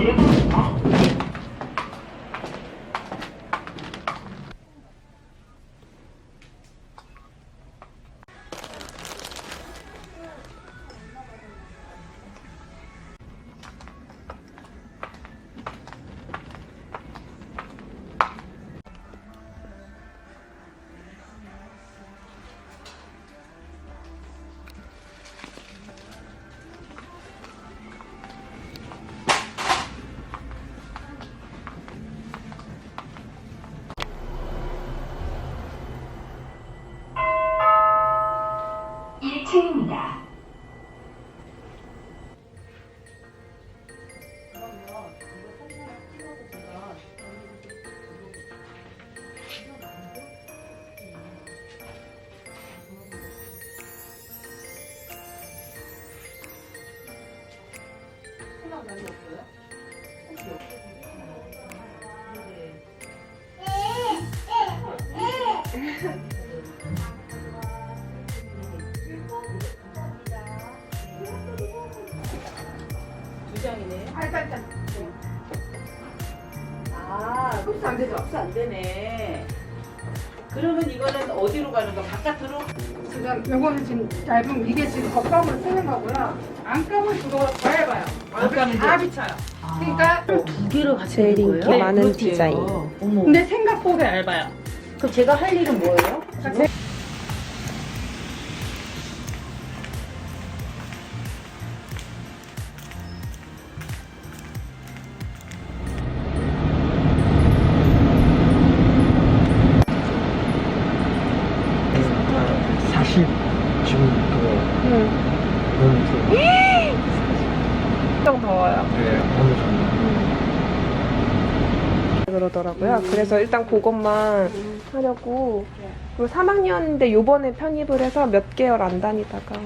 일 두 장이네. 알짝짝. 아, 흡수 안 되죠? 흡수 안 되네. 그러면 이거는 어디로 가는 거? 바깥으로? 지금 요거는 지금 얇은 이게 지금 겉감으로 쓰는 거고요. 안감은 그거보다 더 얇아요. 안감은 다 비쳐요. 그러니까 두 개를 같이 제일 인기 거예요? 많은. 디자인. 어머. 근데 생각보다 얇아요. 그럼 제가 할 일은 뭐예요? 그러니까 제- 실 지금 그거 응. 너무 좋아. 엄청 더워요. 네, 너무 좋네. 그러더라고요. 그래서 일단 그것만 하려고. 그리고 3학년인데 요번에 편입을 해서 몇 개월 안 다니다가.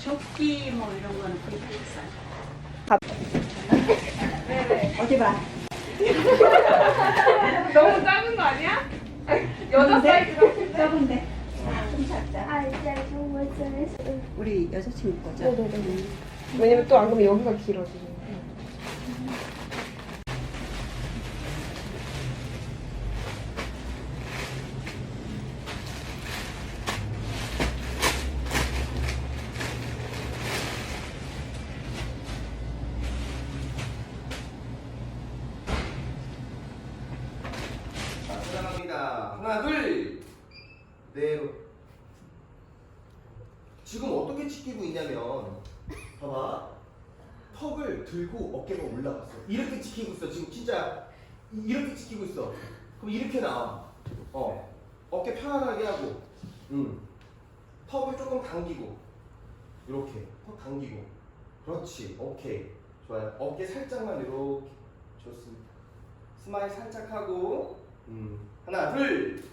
조끼 뭐 이런 거는 그렇게 비싸요. 너무 작은 거 아니야? 여자 사이즈가 적은데. 우리 여자친구 거죠? 네네네. 왜냐면 또 안 그러면 여기가 길어지고. 자, 네로. 지금 어떻게 지키고 있냐면, 봐봐. 턱을 들고 어깨가 올라갔어. 이렇게 지키고 있어. 지금 진짜 이- 이렇게 지키고 있어. 그럼 이렇게 나와. 어. 어깨 편안하게 하고, 음. 턱을 조금 당기고, 이렇게 턱 당기고. 그렇지. 오케이. 좋아요. 어깨 살짝만 이렇게. 좋습니다. 스마일 살짝 하고, 음. 하나, 둘.